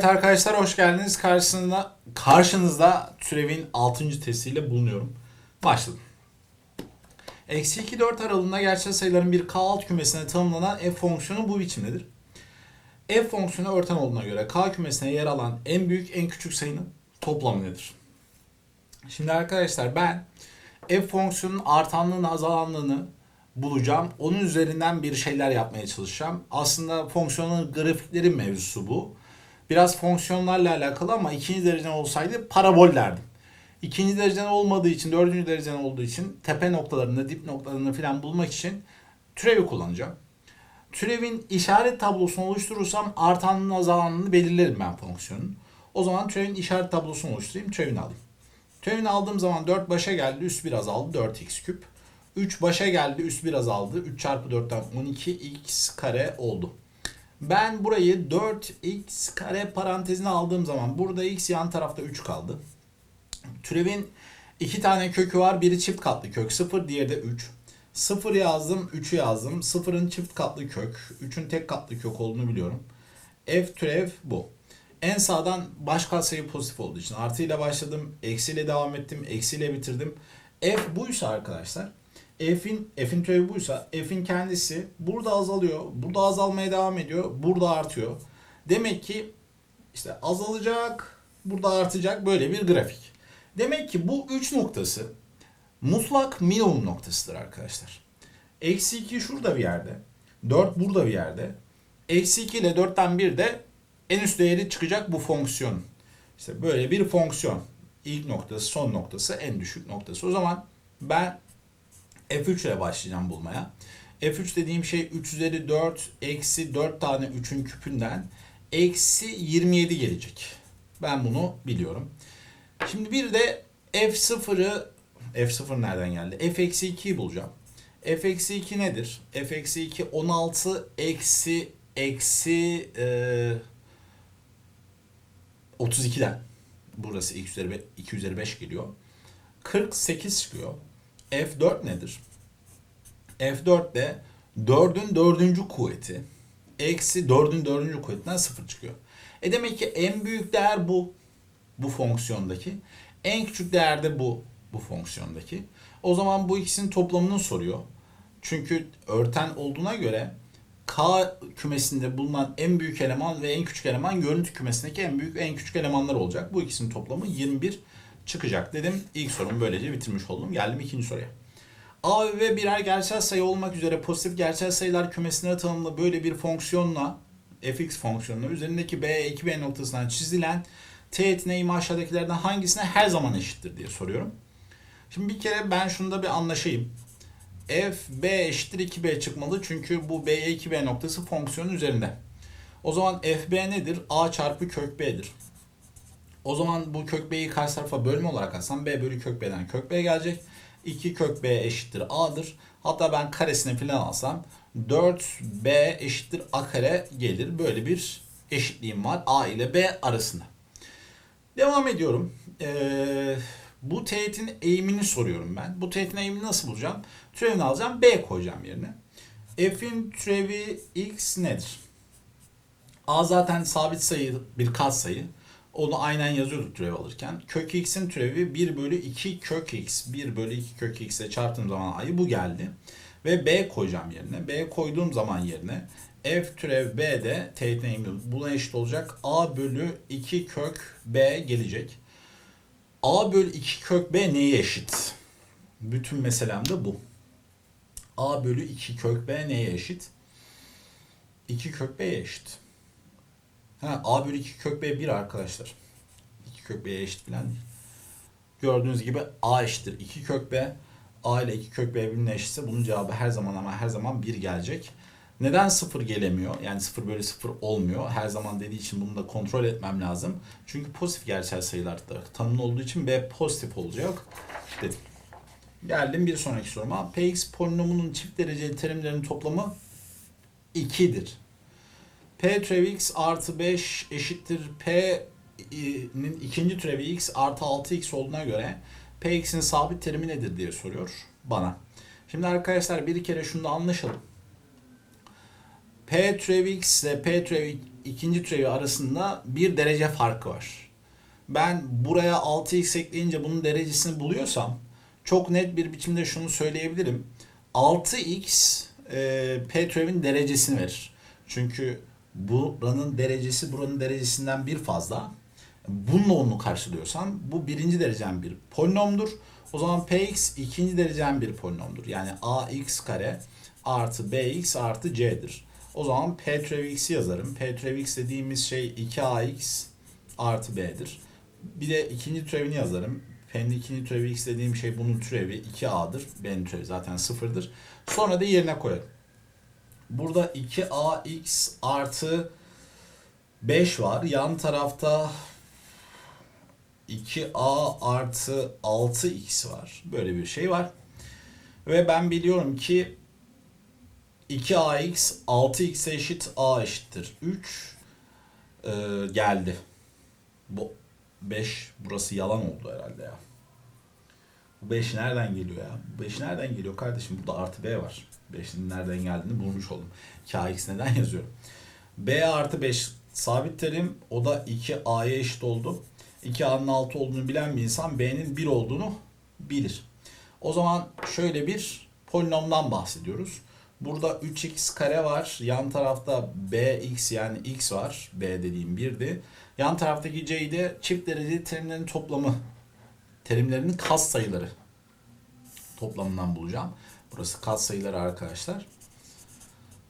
Evet arkadaşlar hoş geldiniz. Karşısında, karşınızda türevin 6. testiyle bulunuyorum. Başladım. Eksi 2 4 aralığında gerçel sayıların bir K alt kümesine tanımlanan f fonksiyonu bu biçimdedir. f fonksiyonu örten olduğuna göre K kümesine yer alan en büyük en küçük sayının toplamı nedir? Şimdi arkadaşlar ben f fonksiyonunun artanlığını azalanlığını bulacağım. Onun üzerinden bir şeyler yapmaya çalışacağım. Aslında fonksiyonun grafikleri mevzusu bu. Biraz fonksiyonlarla alakalı ama ikinci dereceden olsaydı parabol derdim. İkinci dereceden olmadığı için, dördüncü dereceden olduğu için tepe noktalarını, dip noktalarını falan bulmak için türevi kullanacağım. Türevin işaret tablosunu oluşturursam artanlığını azalanlığını belirlerim ben fonksiyonun. O zaman türevin işaret tablosunu oluşturayım, türevini alayım. Türevini aldığım zaman 4 başa geldi, üst bir azaldı, 4x küp. 3 başa geldi, üst bir azaldı. 3 çarpı 4'ten 12x kare oldu. Ben burayı 4x kare parantezine aldığım zaman burada x yan tarafta 3 kaldı. Türevin iki tane kökü var. Biri çift katlı kök 0, diğeri de 3. 0 yazdım, 3'ü yazdım. 0'ın çift katlı kök, 3'ün tek katlı kök olduğunu biliyorum. F türev bu. En sağdan baş katsayı pozitif olduğu için artıyla başladım, eksiyle devam ettim, eksiyle bitirdim. F buysa arkadaşlar, F'in F'in türevi buysa F'in kendisi burada azalıyor, burada azalmaya devam ediyor, burada artıyor. Demek ki işte azalacak, burada artacak böyle bir grafik. Demek ki bu üç noktası mutlak minimum noktasıdır arkadaşlar. Eksi 2 şurada bir yerde. 4 burada bir yerde. Eksi 2 ile 4'ten 1 de en üst değeri çıkacak bu fonksiyon. İşte böyle bir fonksiyon. İlk noktası, son noktası, en düşük noktası. O zaman ben F3 ile başlayacağım bulmaya. F3 dediğim şey 3 üzeri 4 eksi 4 tane 3'ün küpünden eksi 27 gelecek. Ben bunu biliyorum. Şimdi bir de F0'ı F0 nereden geldi? F eksi 2'yi bulacağım. F eksi 2 nedir? F eksi 2 16 eksi eksi e, 32'den. Burası x üzeri 2 üzeri 5 geliyor. 48 çıkıyor. F4 nedir? F4 de 4'ün 4. kuvveti eksi 4'ün 4. kuvvetinden 0 çıkıyor. E demek ki en büyük değer bu. Bu fonksiyondaki. En küçük değer de bu. Bu fonksiyondaki. O zaman bu ikisinin toplamını soruyor. Çünkü örten olduğuna göre K kümesinde bulunan en büyük eleman ve en küçük eleman görüntü kümesindeki en büyük en küçük elemanlar olacak. Bu ikisinin toplamı 21 çıkacak dedim. İlk sorumu böylece bitirmiş oldum. Geldim ikinci soruya. A ve B birer gerçel sayı olmak üzere pozitif gerçel sayılar kümesine tanımlı böyle bir fonksiyonla fx fonksiyonuna üzerindeki b 2b noktasından çizilen teğet neyimi aşağıdakilerden hangisine her zaman eşittir diye soruyorum. Şimdi bir kere ben şunda bir anlaşayım. f b eşittir 2b çıkmalı çünkü bu b 2b noktası fonksiyonun üzerinde. O zaman fb nedir? a çarpı kök b'dir. O zaman bu kök b'yi karşı tarafa bölme olarak alsam b bölü kök b'den kök b gelecek. 2 kök b eşittir a'dır. Hatta ben karesini falan alsam 4b eşittir a kare gelir. Böyle bir eşitliğim var a ile b arasında. Devam ediyorum. Ee, bu teğetin eğimini soruyorum ben. Bu teğetin eğimini nasıl bulacağım? Türevini alacağım. B koyacağım yerine. F'in türevi x nedir? A zaten sabit sayı bir katsayı. Onu aynen yazıyorduk türev alırken. Kök x'in türevi 1 bölü 2 kök x. 1 bölü 2 kök x ile çarptığım zaman a'yı bu geldi. Ve b koyacağım yerine. b koyduğum zaman yerine f türev b de teğet eğimi buna eşit olacak. a bölü 2 kök b gelecek. a bölü 2 kök b neye eşit? Bütün meselem de bu. a bölü 2 kök b neye eşit? 2 kök b'ye eşit. Ha, a bölü 2 kök b 1 arkadaşlar. 2 kök b'ye eşit falan değil. Gördüğünüz gibi a eşittir 2 kök b. a ile 2 kök b birbirine eşitse bunun cevabı her zaman ama her zaman 1 gelecek. Neden 0 gelemiyor? Yani 0 bölü 0 olmuyor. Her zaman dediği için bunu da kontrol etmem lazım. Çünkü pozitif gerçel sayılarda tanımlı olduğu için b pozitif olacak dedim. Geldim bir sonraki soruma. Px polinomunun çift dereceli terimlerinin toplamı 2'dir. P türevi x artı 5 eşittir P'nin ikinci türevi x artı 6x olduğuna göre Px'in sabit terimi nedir diye soruyor bana. Şimdi arkadaşlar bir kere şunu da anlaşalım. P türevi x ile P türevi ikinci türevi arasında bir derece farkı var. Ben buraya 6x ekleyince bunun derecesini buluyorsam çok net bir biçimde şunu söyleyebilirim. 6x e, P türevin derecesini verir. Çünkü buranın derecesi buranın derecesinden bir fazla. Bununla onu karşılıyorsam bu birinci derecen bir polinomdur. O zaman px ikinci derecen bir polinomdur. Yani ax kare artı bx artı c'dir. O zaman p türevi x'i yazarım. p türevi x dediğimiz şey 2ax artı b'dir. Bir de ikinci türevini yazarım. P'nin ikinci türevi x dediğim şey bunun türevi 2a'dır. B'nin türevi zaten sıfırdır. Sonra da yerine koyarım. Burada 2ax artı 5 var. Yan tarafta 2a artı 6x var. Böyle bir şey var. Ve ben biliyorum ki 2ax 6x eşit a eşittir 3 ee, geldi. Bu 5 burası yalan oldu herhalde ya. Bu 5 nereden geliyor ya? Bu 5 nereden geliyor kardeşim? Burada artı b var. 5'in nereden geldiğini bulmuş oldum. 2ax neden yazıyorum? b artı 5 sabit terim. O da 2a'ya eşit oldu. 2a'nın 6 olduğunu bilen bir insan b'nin 1 olduğunu bilir. O zaman şöyle bir polinomdan bahsediyoruz. Burada 3x kare var. Yan tarafta bx yani x var. b dediğim 1'di. Yan taraftaki c'yi de çift dereceli terimlerin toplamı. Terimlerinin kas sayıları toplamından bulacağım. Burası kas sayıları arkadaşlar.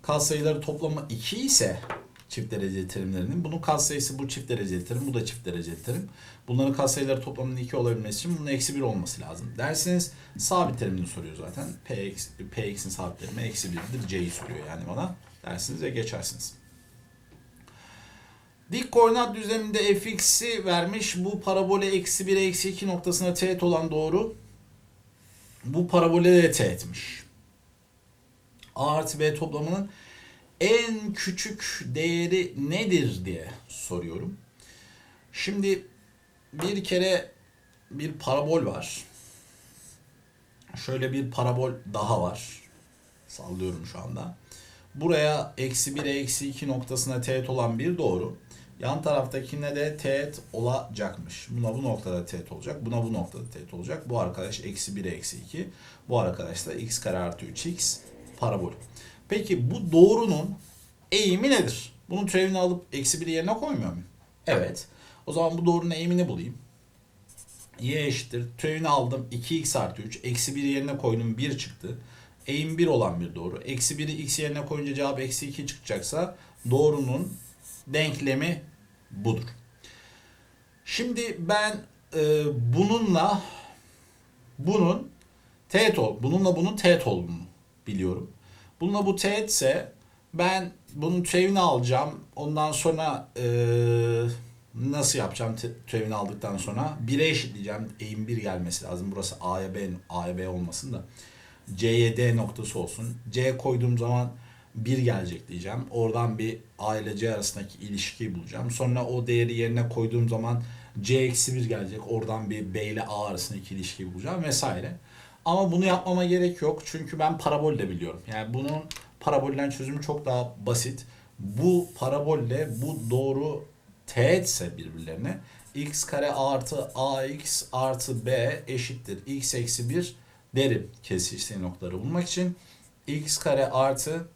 Kas sayıları toplamı 2 ise çift dereceli terimlerinin. Bunun katsayısı bu çift dereceli terim, bu da çift dereceli terim. Bunların katsayıları toplamının 2 olabilmesi için bunun eksi 1 olması lazım. Derseniz sabit terimini soruyor zaten. Px, Px'in sabit terimi eksi 1'dir. C'yi soruyor yani bana. Dersiniz ve geçersiniz. Dik koordinat düzleminde fx'i vermiş. Bu parabole eksi 1 eksi 2 noktasına teğet olan doğru. Bu parabole de teğetmiş. A artı B toplamının en küçük değeri nedir diye soruyorum. Şimdi bir kere bir parabol var. Şöyle bir parabol daha var. Sallıyorum şu anda. Buraya eksi 1'e eksi 2 noktasına teğet olan bir doğru. Yan taraftakine de teğet olacakmış. Buna bu noktada teğet olacak. Buna bu noktada teğet olacak. Bu arkadaş eksi 1'e eksi 2. Bu arkadaş da x kare artı 3x parabol. Peki bu doğrunun eğimi nedir? Bunun türevini alıp eksi 1'i yerine koymuyor muyum? Evet. O zaman bu doğrunun eğimini bulayım. y eşittir. Türevini aldım 2x artı 3. Eksi 1'i yerine koydum 1 çıktı. Eğim 1 olan bir doğru. Eksi 1'i x yerine koyunca cevap eksi 2 çıkacaksa doğrunun denklemi budur. Şimdi ben e, bununla bunun teğet ol, bununla bunun teğet olduğunu biliyorum. Bununla bu teğetse ben bunun türevini alacağım. Ondan sonra e, nasıl yapacağım türevini aldıktan sonra 1'e eşitleyeceğim. Eğim 1 gelmesi lazım. Burası A'ya B, A'ya B olmasın da. C'ye D noktası olsun. C koyduğum zaman 1 gelecek diyeceğim. Oradan bir A ile C arasındaki ilişkiyi bulacağım. Sonra o değeri yerine koyduğum zaman C eksi 1 gelecek. Oradan bir B ile A arasındaki ilişkiyi bulacağım vesaire. Ama bunu yapmama gerek yok. Çünkü ben parabol de biliyorum. Yani bunun parabolden çözümü çok daha basit. Bu parabolle bu doğru teğetse birbirlerine x kare artı ax artı b eşittir x eksi 1 derim kesiştiği noktaları bulmak için. x kare artı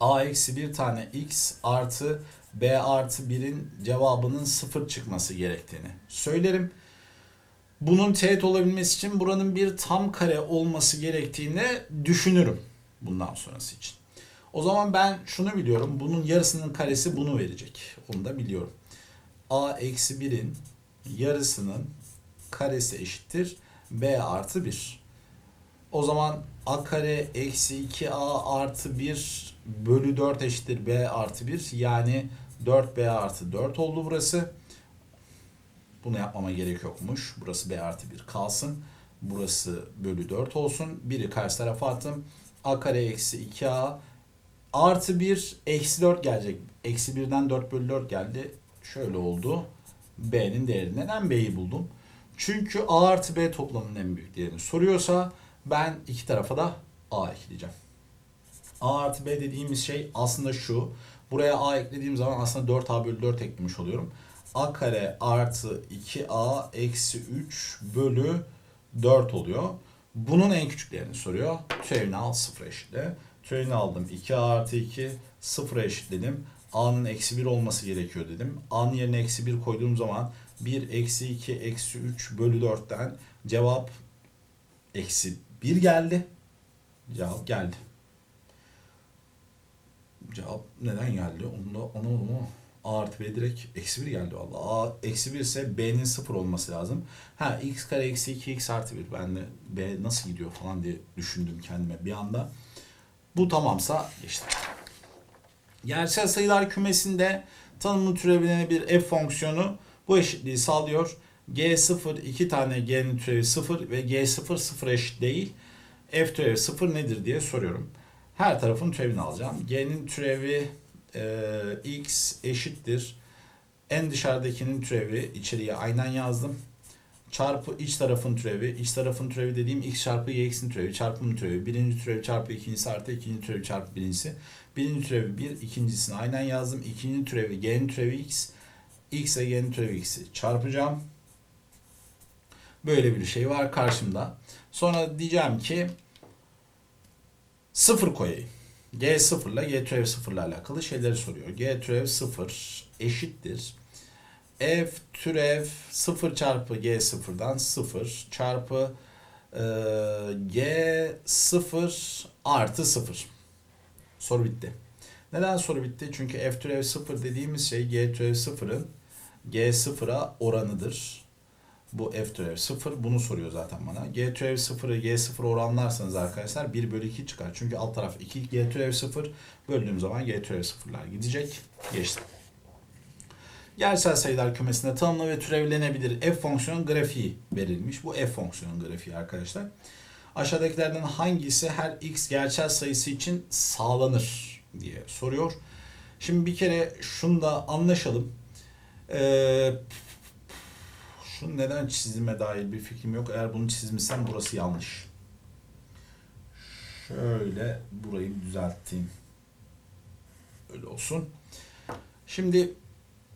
a eksi 1 tane x artı b artı 1'in cevabının sıfır çıkması gerektiğini söylerim. Bunun teğet olabilmesi için buranın bir tam kare olması gerektiğini düşünürüm bundan sonrası için. O zaman ben şunu biliyorum. Bunun yarısının karesi bunu verecek. Onu da biliyorum. A eksi 1'in yarısının karesi eşittir. B artı 1. O zaman A kare eksi 2A artı 1 bölü 4 eşittir B artı 1. Yani 4B artı 4 oldu burası. Bunu yapmama gerek yokmuş. Burası B artı 1 kalsın. Burası bölü 4 olsun. Biri karşı tarafa attım. A kare eksi 2A artı 1 eksi 4 gelecek. Eksi 1'den 4 bölü 4 geldi. Şöyle oldu. B'nin değeri. Neden B'yi buldum? Çünkü A artı B toplamının en büyük değerini soruyorsa ben iki tarafa da A ekleyeceğim. A artı B dediğimiz şey aslında şu. Buraya A eklediğim zaman aslında 4A bölü 4 eklemiş oluyorum. A kare artı 2A eksi 3 bölü 4 oluyor. Bunun en küçüklerini soruyor. Türevini al sıfır eşitle. Türevini aldım 2A artı 2 sıfıra eşitledim. A'nın eksi 1 olması gerekiyor dedim. A'nın yerine eksi 1 koyduğum zaman 1 eksi 2 eksi 3 bölü 4'ten cevap eksi 1 geldi. Cevap geldi. Cevap neden geldi? Onu da onu onu A artı B direkt eksi 1 geldi valla. A eksi 1 ise B'nin 0 olması lazım. Ha x kare eksi 2 x artı 1. Ben de B nasıl gidiyor falan diye düşündüm kendime bir anda. Bu tamamsa işte. Gerçel sayılar kümesinde tanımlı türevine bir f fonksiyonu bu eşitliği sağlıyor. G0 iki tane G'nin türevi 0 ve G0 0 eşit değil. F türevi 0 nedir diye soruyorum. Her tarafın türevini alacağım. G'nin türevi e, x eşittir. En dışarıdakinin türevi içeriye aynen yazdım. Çarpı iç tarafın türevi. iç tarafın türevi dediğim x çarpı y'x'in türevi. Çarpımın türevi. Birinci türevi çarpı ikincisi artı ikinci türevi çarpı birincisi. Birinci türevi 1, ikincisini aynen yazdım. İkinci türevi g'nin türevi x. x ile g'nin türevi x'i çarpacağım. Böyle bir şey var karşımda. Sonra diyeceğim ki sıfır koyayım. G sıfır ile G türev sıfır ile alakalı şeyleri soruyor. G türev sıfır eşittir. F türev sıfır çarpı G sıfırdan sıfır çarpı e, G sıfır artı sıfır. Soru bitti. Neden soru bitti? Çünkü F türev sıfır dediğimiz şey G türev sıfırın G sıfıra oranıdır. Bu f türev 0. Bunu soruyor zaten bana. G türev 0'ı G 0 oranlarsanız arkadaşlar 1 bölü 2 çıkar. Çünkü alt taraf 2 G türev 0 böldüğüm zaman G türev 0'lar gidecek. Geçtim. Gerçel sayılar kümesinde tanımlı ve türevlenebilir f fonksiyon grafiği verilmiş. Bu f fonksiyon grafiği arkadaşlar. Aşağıdakilerden hangisi her x gerçel sayısı için sağlanır diye soruyor. Şimdi bir kere şunu da anlaşalım. Ee, şu neden çizime dair bir fikrim yok. Eğer bunu çizmişsem burası yanlış. Şöyle burayı düzelteyim. Öyle olsun. Şimdi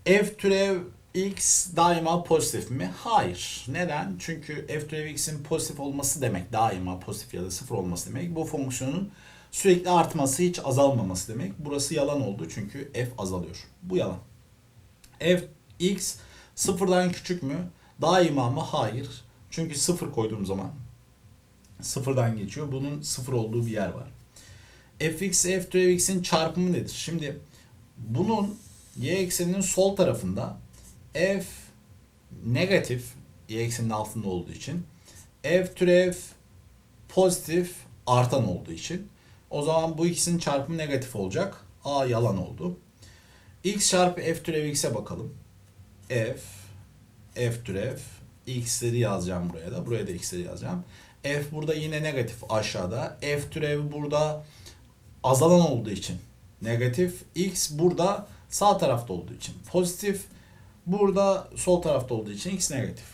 f türev x daima pozitif mi? Hayır. Neden? Çünkü f türev x'in pozitif olması demek daima pozitif ya da sıfır olması demek. Bu fonksiyonun sürekli artması hiç azalmaması demek. Burası yalan oldu çünkü f azalıyor. Bu yalan. f x sıfırdan küçük mü? Daima mı? Hayır. Çünkü sıfır koyduğum zaman sıfırdan geçiyor. Bunun sıfır olduğu bir yer var. fx f türev x'in çarpımı nedir? Şimdi bunun y ekseninin sol tarafında f negatif y ekseninin altında olduğu için f türev pozitif artan olduğu için o zaman bu ikisinin çarpımı negatif olacak. A yalan oldu. x çarpı f türev x'e bakalım. f f türev x'leri yazacağım buraya da. Buraya da x'leri yazacağım. f burada yine negatif aşağıda. f türevi burada azalan olduğu için negatif. x burada sağ tarafta olduğu için pozitif. Burada sol tarafta olduğu için x negatif.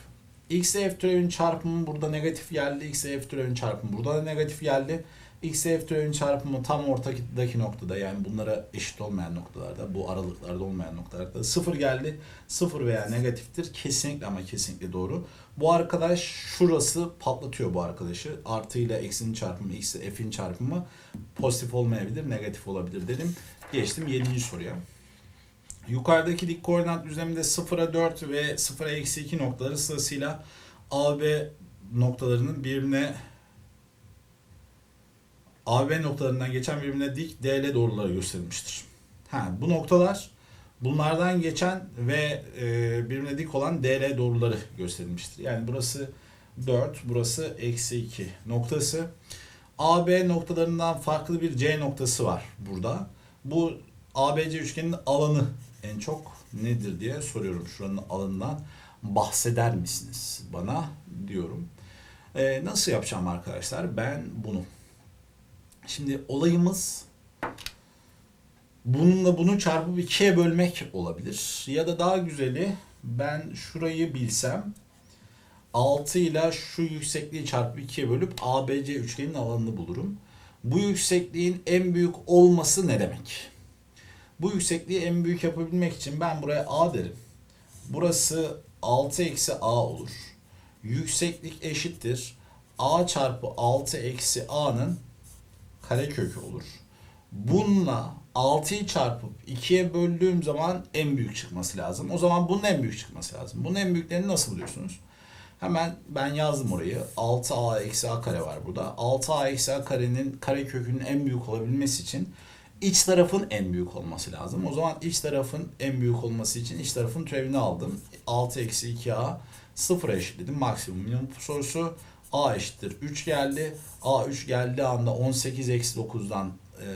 x f türevinin çarpımı burada negatif geldi. x f türevinin çarpımı burada da negatif geldi. X f türevinin çarpımı tam ortadaki noktada yani bunlara eşit olmayan noktalarda bu aralıklarda olmayan noktalarda sıfır geldi. Sıfır veya negatiftir. Kesinlikle ama kesinlikle doğru. Bu arkadaş şurası patlatıyor bu arkadaşı. Artı ile eksinin çarpımı x f'in çarpımı pozitif olmayabilir negatif olabilir dedim. Geçtim 7. soruya. Yukarıdaki dik koordinat düzleminde 0'a 4 ve 0'a eksi 2 noktaları sırasıyla AB noktalarının birbirine AB noktalarından geçen birbirine dik DL doğruları gösterilmiştir. Ha, bu noktalar bunlardan geçen ve e, birbirine dik olan DL doğruları gösterilmiştir. Yani burası 4, burası eksi 2 noktası. AB noktalarından farklı bir C noktası var burada. Bu ABC üçgenin alanı en çok nedir diye soruyorum. Şuranın alanından bahseder misiniz bana diyorum. Ee, nasıl yapacağım arkadaşlar? Ben bunu. Şimdi olayımız bununla bunu çarpıp ikiye bölmek olabilir. Ya da daha güzeli ben şurayı bilsem 6 ile şu yüksekliği çarpıp ikiye bölüp ABC üçgenin alanını bulurum. Bu yüksekliğin en büyük olması ne demek? Bu yüksekliği en büyük yapabilmek için ben buraya A derim. Burası 6 eksi A olur. Yükseklik eşittir. A çarpı 6 eksi A'nın karekökü olur. Bununla 6'yı çarpıp 2'ye böldüğüm zaman en büyük çıkması lazım. O zaman bunun en büyük çıkması lazım. Bunun en büyüklerini nasıl buluyorsunuz? Hemen ben yazdım orayı. 6a eksi a kare var burada. 6a eksi a karenin kare kökünün en büyük olabilmesi için iç tarafın en büyük olması lazım. O zaman iç tarafın en büyük olması için iç tarafın türevini aldım. 6 eksi 2a sıfıra eşitledim. Maksimum minimum sorusu. A eşittir 3 geldi. a 3 geldiği anda 18 eksi 9'dan e,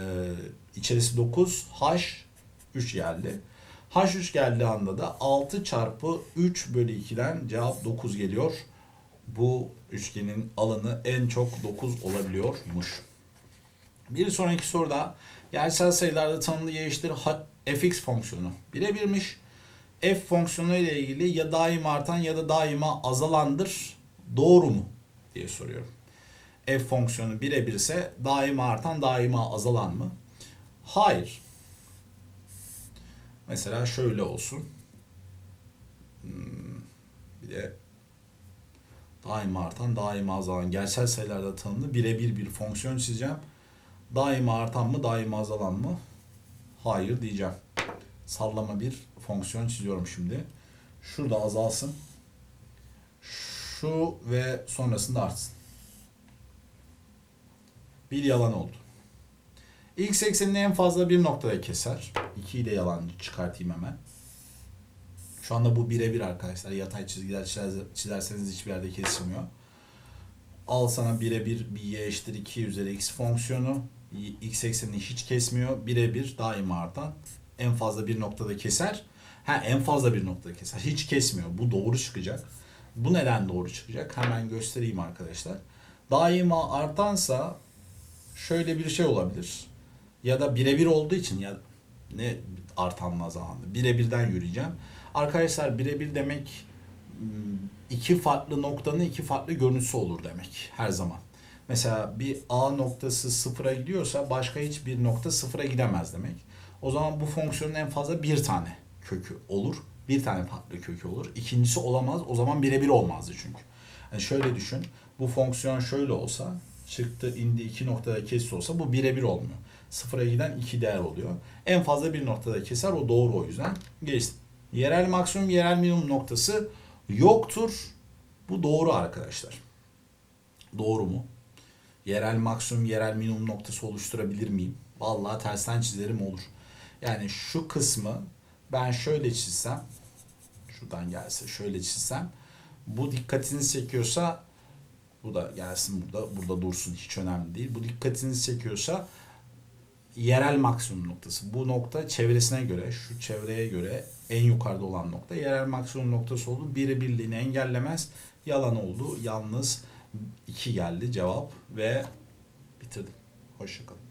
içerisi 9 h 3 geldi. H3 geldiği anda da 6 çarpı 3 bölü 2'den cevap 9 geliyor. Bu üçgenin alanı en çok 9 olabiliyormuş. Bir sonraki soruda gerçel sayılarda tanımlı y eşittir fx fonksiyonu birebirmiş. F fonksiyonu ile ilgili ya daima artan ya da daima azalandır. Doğru mu? Diye soruyorum. F fonksiyonu birebirse daima artan daima azalan mı? Hayır. Mesela şöyle olsun. Hmm, bir de daima artan, daima azalan gerçel sayılarda tanımlı birebir bir fonksiyon çizeceğim. Daima artan mı, daima azalan mı? Hayır diyeceğim. Sallama bir fonksiyon çiziyorum şimdi. Şurada azalsın. Şu ve sonrasında artsın. Bir yalan oldu. X eksenini en fazla bir noktada keser. 2'yi de yalan çıkartayım hemen. Şu anda bu birebir arkadaşlar. Yatay çizgiler çizer- çizerseniz hiçbir yerde kesilmiyor. Al sana birebir bir y eşittir 2 üzeri x fonksiyonu. X eksenini hiç kesmiyor. Birebir daima artan. En fazla bir noktada keser. Ha en fazla bir noktada keser. Hiç kesmiyor. Bu doğru çıkacak. Bu neden doğru çıkacak? Hemen göstereyim arkadaşlar. Daima artansa şöyle bir şey olabilir. Ya da birebir olduğu için ya ne artanma zamanı. Birebirden yürüyeceğim. Arkadaşlar birebir demek m, iki farklı noktanın iki farklı görüntüsü olur demek her zaman. Mesela bir A noktası sıfıra gidiyorsa başka hiçbir nokta sıfıra gidemez demek. O zaman bu fonksiyonun en fazla bir tane kökü olur. Bir tane farklı kökü olur. İkincisi olamaz. O zaman birebir olmazdı çünkü. Yani şöyle düşün. Bu fonksiyon şöyle olsa çıktı indi iki noktada kesti olsa bu birebir olmuyor. Sıfıra giden iki değer oluyor. En fazla bir noktada keser o doğru o yüzden. Geçtim. Yerel maksimum yerel minimum noktası yoktur. Bu doğru arkadaşlar. Doğru mu? Yerel maksimum yerel minimum noktası oluşturabilir miyim? Vallahi tersten çizerim olur. Yani şu kısmı ben şöyle çizsem şuradan gelse şöyle çizsem bu dikkatinizi çekiyorsa bu da gelsin burada burada dursun hiç önemli değil. Bu dikkatinizi çekiyorsa yerel maksimum noktası. Bu nokta çevresine göre, şu çevreye göre en yukarıda olan nokta yerel maksimum noktası oldu. Biri birliğini engellemez. Yalan oldu. Yalnız 2 geldi cevap ve bitirdim. Hoşçakalın.